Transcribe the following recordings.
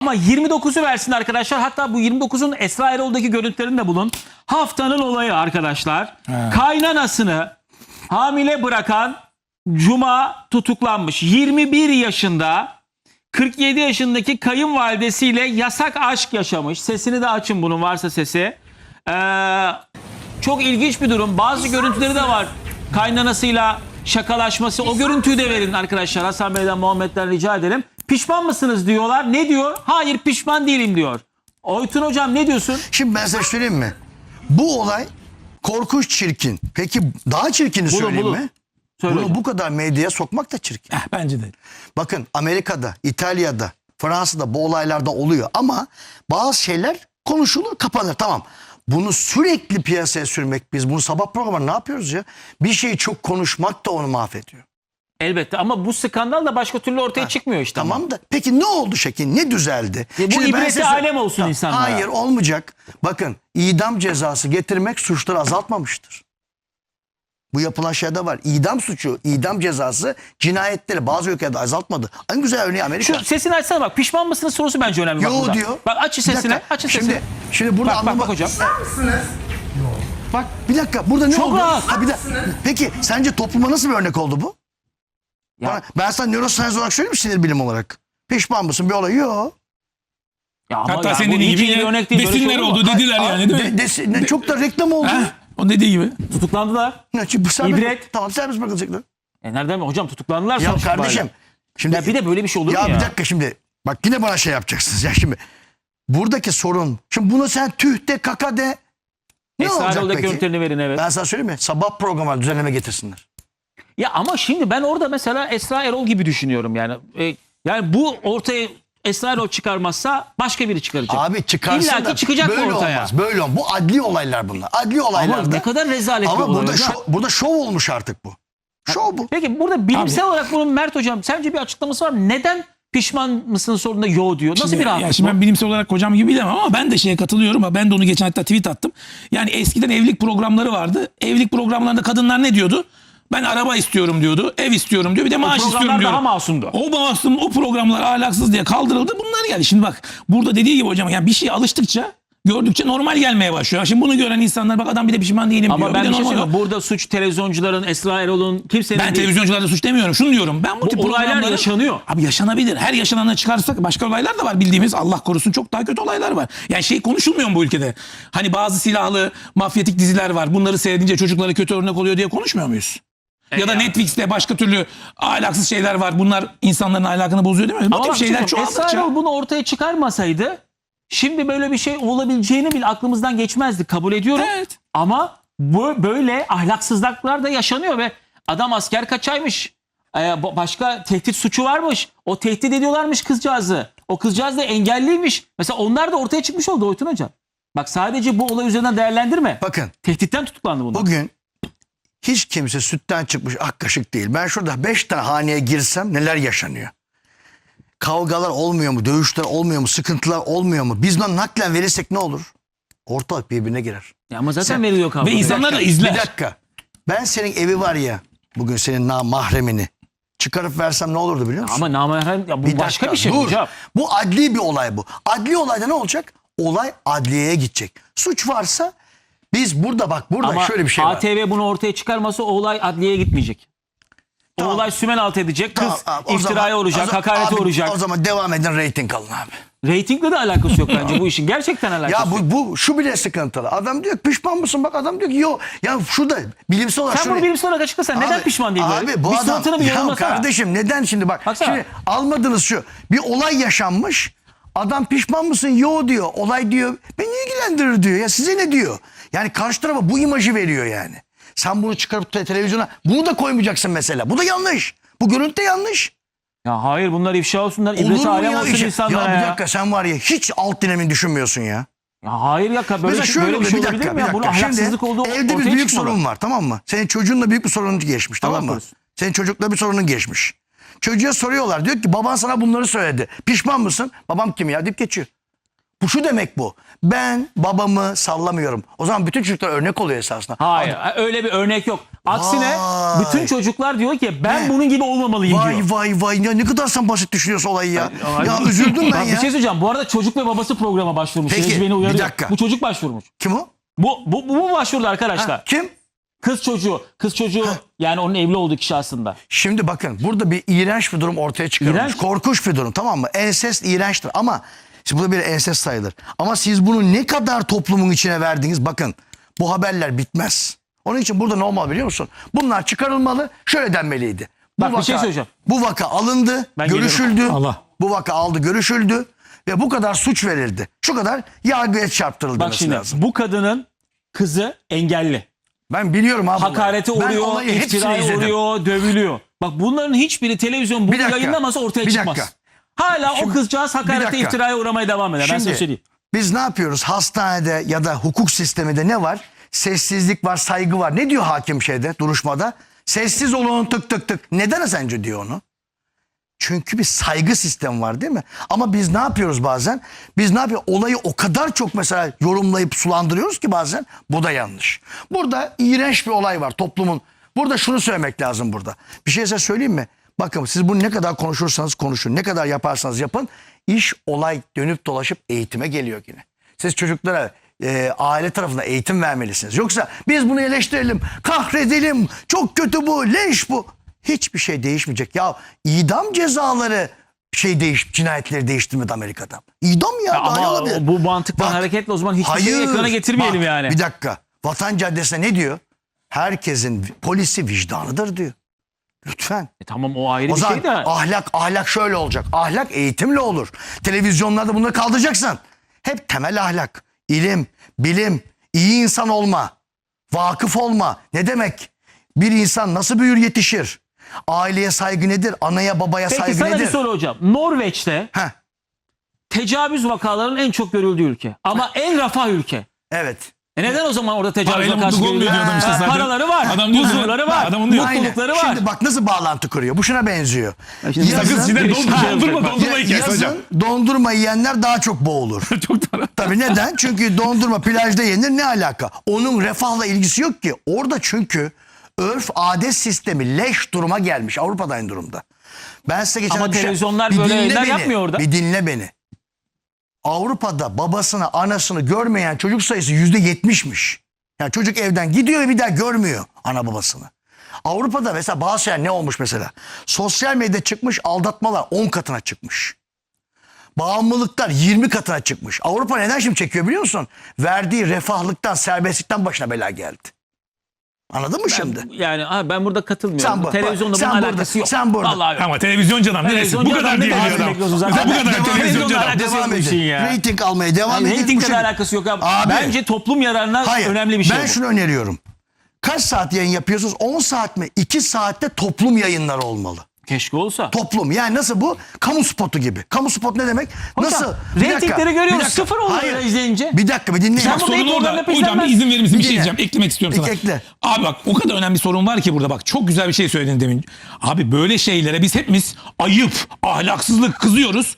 Ama 29'u versin arkadaşlar. Hatta bu 29'un Esra Erol'daki görüntülerini de bulun. Haftanın olayı arkadaşlar. Kaynanasını hamile bırakan Cuma tutuklanmış. 21 yaşında 47 yaşındaki kayınvalidesiyle yasak aşk yaşamış. Sesini de açın bunun varsa sesi. Ee, çok ilginç bir durum. Bazı görüntüleri de var. Kaynanasıyla şakalaşması. O görüntüyü de verin arkadaşlar. Hasan Bey'den Muhammed'den rica edelim. Pişman mısınız diyorlar. Ne diyor? Hayır pişman değilim diyor. Oytun hocam ne diyorsun? Şimdi ben size söyleyeyim mi? Bu olay korkunç çirkin. Peki daha çirkini Bulun, söyleyeyim bulun. mi? Söyle Bunu hocam. bu kadar medyaya sokmak da çirkin. Eh, bence de. Bakın Amerika'da, İtalya'da, Fransa'da bu olaylarda oluyor ama bazı şeyler konuşulur, kapanır. Tamam. Bunu sürekli piyasaya sürmek biz bunu sabah programında ne yapıyoruz ya? Bir şeyi çok konuşmak da onu mahvediyor. Elbette ama bu skandal da başka türlü ortaya çıkmıyor işte. ama. Tamam da peki ne oldu şekil? Ne düzeldi? Ya bu Şimdi ben ibreti size- alem olsun insanlara. Hayır olmayacak. Bakın idam cezası getirmek suçları azaltmamıştır. Bu yapılan şeyde var. İdam suçu, idam cezası cinayetleri bazı ülkelerde azaltmadı. En güzel örneği Amerika. Şu sesini açsana bak. Pişman mısınız sorusu bence önemli. bak Yo burada. diyor. Bak aç Bir sesini. dakika. Açın sesini. Şimdi, şimdi burada Bak, bak, anlamak... bak hocam. Bak bir dakika burada ne Çok oldu? rahat. Ha, bir dakika. Peki sence topluma nasıl bir örnek oldu bu? Ya- Bana- ben sana neuroscience olarak söyleyeyim mi sinir bilim olarak? Pişman mısın bir olay? Yok. Ya ama Hatta ya senin dediğin gibi iyi bir örnek değil. Şey desinler mu? oldu dediler yani değil mi? De, desin- ne, çok da reklam oldu. Heh, o dediği gibi. Tutuklandılar. Ne, çünkü bu serbest, İbret. Tamam serbest bırakılacaklar. E nereden mi? Hocam tutuklandılar Ya kardeşim. itibariyle. Şimdi Ya bir de böyle bir şey olur ya mu ya? bir dakika şimdi. Bak yine bana şey yapacaksınız. Ya şimdi buradaki sorun. Şimdi bunu sen tüh de kaka de. Ne Esra olacak peki? görüntülerini verin evet. Ben sana söyleyeyim mi? Sabah programı düzenleme getirsinler. Ya ama şimdi ben orada mesela Esra Erol gibi düşünüyorum yani. E, yani bu ortaya Esra Erol çıkarmazsa başka biri çıkaracak. Abi çıkarsın İlla ki da çıkacak bu böyle ortaya. olmaz. Böyle olmaz. Bu adli olaylar bunlar. Adli olaylarda. ama ne kadar rezalet bir Ama olay burada, hocam. şov, burada şov olmuş artık bu. Şov bu. Peki burada bilimsel olarak bunun Mert hocam sence bir açıklaması var mı? Neden pişman mısın sorduğunda yo diyor. Nasıl Şimdi, bir rahatlık ya şimdi bu? ben bilimsel olarak kocam gibi bilemem ama ben de şeye katılıyorum. Ha, Ben de onu geçen hatta tweet attım. Yani eskiden evlilik programları vardı. Evlilik programlarında kadınlar ne diyordu? Ben araba istiyorum diyordu. Ev istiyorum diyor. Bir de maaş istiyorum diyor. daha masumdu. O masum, o programlar ahlaksız diye kaldırıldı. Bunlar geldi. Şimdi bak burada dediği gibi hocam yani bir şeye alıştıkça gördükçe normal gelmeye başlıyor. Şimdi bunu gören insanlar bak adam bir de pişman değilim diyor. Ama ben bir bir de şey normal söyleyeyim. Burada suç televizyoncuların, Esra Erol'un kimsenin ben değil. televizyoncularda suç demiyorum. Şunu diyorum. Ben bu, tip olaylar programları- yaşanıyor. Abi yaşanabilir. Her yaşananları çıkarsak başka olaylar da var bildiğimiz. Allah korusun çok daha kötü olaylar var. Yani şey konuşulmuyor mu bu ülkede? Hani bazı silahlı mafyatik diziler var. Bunları seyredince çocuklara kötü örnek oluyor diye konuşmuyor muyuz? Ya da. Netflix'te başka türlü ahlaksız şeyler var. Bunlar insanların ahlakını bozuyor değil mi? Bu tip bak şeyler Esra çoğaldıkça... Erol bunu ortaya çıkarmasaydı şimdi böyle bir şey olabileceğini bile aklımızdan geçmezdi. Kabul ediyorum. Evet. Ama bu böyle ahlaksızlıklar da yaşanıyor ve adam asker kaçaymış. Ee, ba- başka tehdit suçu varmış. O tehdit ediyorlarmış kızcağızı. O kızcağız da engelliymiş. Mesela onlar da ortaya çıkmış oldu Oytun Hocam. Bak sadece bu olay üzerinden değerlendirme. Bakın Tehditten tutuklandı bunlar. bugün hiç kimse sütten çıkmış ak kaşık değil. Ben şurada beş tane haneye girsem neler yaşanıyor? Kavgalar olmuyor mu? Dövüşler olmuyor mu? Sıkıntılar olmuyor mu? Biz bunu naklen verirsek ne olur? Ortalık birbirine girer. Ya ama zaten Sen- veriliyor kavga. Ve insanlar da izler. Bir dakika. Ben senin evi var ya bugün senin na mahremini çıkarıp versem ne olurdu biliyor musun? Ama namahrem ya bu Bir başka dakika, bir şey dur. hocam. Bu adli bir olay bu. Adli olayda ne olacak? Olay adliyeye gidecek. Suç varsa biz burada bak burada Ama şöyle bir şey var. ATV bunu ortaya çıkarmasa o olay adliyeye gitmeyecek. O Tamam. olay sümen alt edecek. Kız Tamam, abi, o iftiraya zaman- uğrayacak, o zaman- hakarete abi, uğrayacak. O zaman devam edin reyting alın abi. Reytingle de alakası yok bence bu işin. Gerçekten alakası Ya yok. bu, bu şu bile sıkıntılı. Adam diyor ki pişman mısın? Bak adam diyor ki yok. Ya şurada bilimsel olarak Sen bunu şöyle- bilimsel olarak açıklasan neden Abi- pişman değil böyle? Abi bu bir adam suratını bir ya yorumlasana. kardeşim neden şimdi bak. Baksana. Şimdi almadınız şu. Bir olay yaşanmış. Adam pişman mısın? Yo diyor. Olay diyor. Beni ilgilendirir diyor. Ya size ne diyor? Yani karşı tarafa bu imajı veriyor yani. Sen bunu çıkarıp te- televizyona bunu da koymayacaksın mesela. Bu da yanlış. Bu görüntü de yanlış. Ya hayır bunlar ifşa olsunlar, Olur mu alem ya? olsun İşte- insanlara ya bir dakika sen var ya hiç alt dinamini düşünmüyorsun ya. Ya hayır ya böyle, Mesela şey, şöyle böyle bir oluyor şey bir olabilir dakika mi bir ya? Bunun dakika. ahlaksızlık Şimdi olduğu evde bir ortaya büyük çıkmalı. sorun var tamam mı? Senin çocuğunla büyük bir sorun geçmiş tamam mı? korusun. Senin çocukla bir sorunun geçmiş. Çocuğa soruyorlar diyor ki baban sana bunları söyledi. Pişman mısın? Babam kim ya deyip geçiyor. Bu şu demek bu. Ben babamı sallamıyorum. O zaman bütün çocuklar örnek oluyor esasında. Hayır öyle bir örnek yok. Aksine Vay. bütün çocuklar diyor ki ben bunun gibi olmamalıyım Vay diyor. vay vay ya ne kadar sen basit düşünüyorsun olayı ya. Ay, ya üzüldüm ben Bak ya. Bir şey söyleyeceğim. Bu arada çocuk ve babası programa başvurmuş. Peki, Seyirci beni uyarıyor. bir dakika. Bu çocuk başvurmuş. Kim o? Bu, bu, bu, bu başvurdu arkadaşlar. Kim? Kız çocuğu. Kız çocuğu yani onun evli olduğu kişi aslında. Şimdi bakın burada bir iğrenç bir durum ortaya çıkarılmış. İğrenç. Korkunç bir durum tamam mı? Ensest iğrençtir ama şimdi bu da bir ensest sayılır. Ama siz bunu ne kadar toplumun içine verdiniz bakın bu haberler bitmez. Onun için burada ne olmalı biliyor musun? Bunlar çıkarılmalı şöyle denmeliydi. Bu Bak bir şey söyleyeceğim. Bu vaka alındı, Ben görüşüldü. geliyorum. Allah. Bu vaka aldı, görüşüldü ve bu kadar suç verildi. Şu kadar yargıya çarptırıldı Bak şimdi lazım. bu kadının kızı engelli. Ben biliyorum abi. Hakarete uğruyor, iftiraya uğruyor, dövülüyor. Bak bunların hiçbiri televizyon bunu yayınlamasa ortaya bir çıkmaz. dakika. Hala Şimdi- o kızcağız hakarete dakika. iftiraya uğramaya devam eder. ben size Şimdi söyleyeyim. biz ne yapıyoruz? Hastanede ya da hukuk sisteminde ne var? Sessizlik var, saygı var. Ne diyor hakim şeyde, duruşmada? Sessiz olun tık tık tık. Neden sence diyor onu? Çünkü bir saygı sistemi var değil mi? Ama biz ne yapıyoruz bazen? Biz ne yapıyoruz? Olayı o kadar çok mesela yorumlayıp sulandırıyoruz ki bazen bu da yanlış. Burada iğrenç bir olay var toplumun. Burada şunu söylemek lazım burada. Bir şey size söyleyeyim mi? Bakın siz bunu ne kadar konuşursanız konuşun, ne kadar yaparsanız yapın. iş olay dönüp dolaşıp eğitime geliyor yine. Siz çocuklara e, aile tarafından eğitim vermelisiniz. Yoksa biz bunu eleştirelim, kahredelim, çok kötü bu, leş bu. Hiçbir şey değişmeyecek. Ya idam cezaları şey değiş, cinayetleri değiştirmedi Amerika'da. İdam ya, daha ne Ama olabilir? bu mantıktan Bak, hareketle o zaman hiçbir şeyi ekrana getirmeyelim bak, yani. Bir dakika. Vatan Caddesi'ne ne diyor? Herkesin polisi vicdanıdır diyor. Lütfen. E tamam o ayrı O bir şey de. ahlak ahlak şöyle olacak. Ahlak eğitimle olur. Televizyonlarda bunları kaldıracaksın. Hep temel ahlak, ilim, bilim, iyi insan olma, vakıf olma. Ne demek? Bir insan nasıl büyür yetişir? Aileye saygı nedir? Anaya babaya Peki saygı sana nedir? bir soru hocam. Norveç'te Heh, tecavüz vakalarının en çok görüldüğü ülke. Ama en refah ülke. evet. E neden o zaman orada tecavüz Parayla vakası mutluluk olmuyor görülüyor? diyor adam işte Ha, zaten. Paraları var. Adam diyor huzurları var. adamın diyor. Mutlulukları var. Şimdi bak nasıl bağlantı kuruyor. Bu şuna benziyor. Sakın sinir Birisi bir şey dondurma hikayesi hocam. yazın dondurma yiyenler daha çok boğulur. Çok para. Tabii neden? Çünkü dondurma plajda yenir ne alaka? Onun refahla ilgisi yok ki. Orada çünkü örf adet sistemi leş duruma gelmiş. Avrupa'da aynı durumda. Ben size geçen Ama şey- televizyonlar Bir böyle dinle yayınlar beni, yapmıyor orada. Bir dinle beni. Avrupa'da babasını anasını görmeyen çocuk sayısı yüzde yetmişmiş. Yani çocuk evden gidiyor ve bir daha görmüyor ana babasını. Avrupa'da mesela bazı şeyler ne olmuş mesela? Sosyal medyada çıkmış aldatmalar 10 katına çıkmış. Bağımlılıklar 20 katına çıkmış. Avrupa neden şimdi çekiyor biliyor musun? Verdiği refahlıktan, serbestlikten başına bela geldi. Anladın mı şimdi? Yani ha, ben burada katılmıyorum. Sen bu- Televizyonda sen bunun burada- alakası yok. sen burada. Vallahi yok. Ama televizyoncu adam neresi? Televizyoncu Bu kadar adam ne diyebiliyor bazı adam. bekliyorsun zaten. Mesela bu kadar televizyoncu edin. adam. Alakası yok Devam bu işin edin. ya. Rating almaya devam edin. Bu de şimdi- alakası yok abi. Abi. Bence toplum yararına Hayır. önemli bir şey Ben bu. şunu öneriyorum. Kaç saat yayın yapıyorsunuz? 10 saat mi? 2 saatte toplum yayınları olmalı. Keşke olsa. Toplum. Yani nasıl bu? Kamu spotu gibi. Kamu spot ne demek? Hocam, nasıl? Bir dakika, reytingleri görüyoruz. Sıfır oluyor Hayır. izleyince. Bir dakika bir dinleyin. Sen Bak, Sorun orada. Hocam bir izin verir misin? Bir Bir şey diyeceğim. Eklemek istiyorum sana. ekle. Abi bak o kadar önemli bir sorun var ki burada bak. Çok güzel bir şey söyledin demin. Abi böyle şeylere biz hepimiz ayıp, ahlaksızlık kızıyoruz.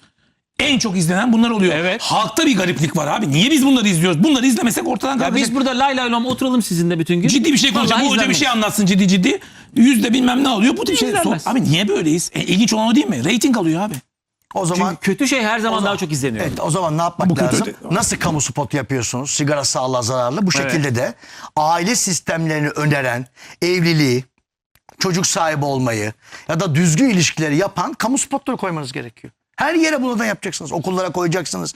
En çok izlenen bunlar oluyor. Evet. Halkta bir gariplik var abi. Niye biz bunları izliyoruz? Bunları izlemesek ortadan Ya kalkacak. biz burada lay lay lom oturalım sizinle bütün gün. Ciddi bir şey. Vallahi Bu hoca bir şey anlatsın ciddi ciddi. Yüzde bilmem ne alıyor. Bu tip şey. İzlenmez. Abi niye böyleyiz? E, ilginç olan o değil mi? Rating alıyor abi. O zaman Çünkü kötü şey her zaman daha çok izleniyor. Evet o zaman ne yapmak Bu kötü lazım? de- Nasıl kamu spot yapıyorsunuz? Sigara sağlığa zararlı. Bu şekilde de aile sistemlerini öneren, evliliği, çocuk sahibi olmayı ya da düzgün ilişkileri yapan kamu spotları koymanız gerekiyor. Her yere bunu da yapacaksınız. Okullara koyacaksınız.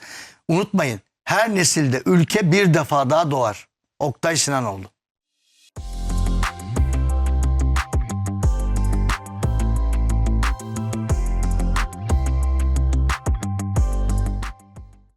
Unutmayın her nesilde ülke bir defa daha doğar. Oktay Sinanoğlu.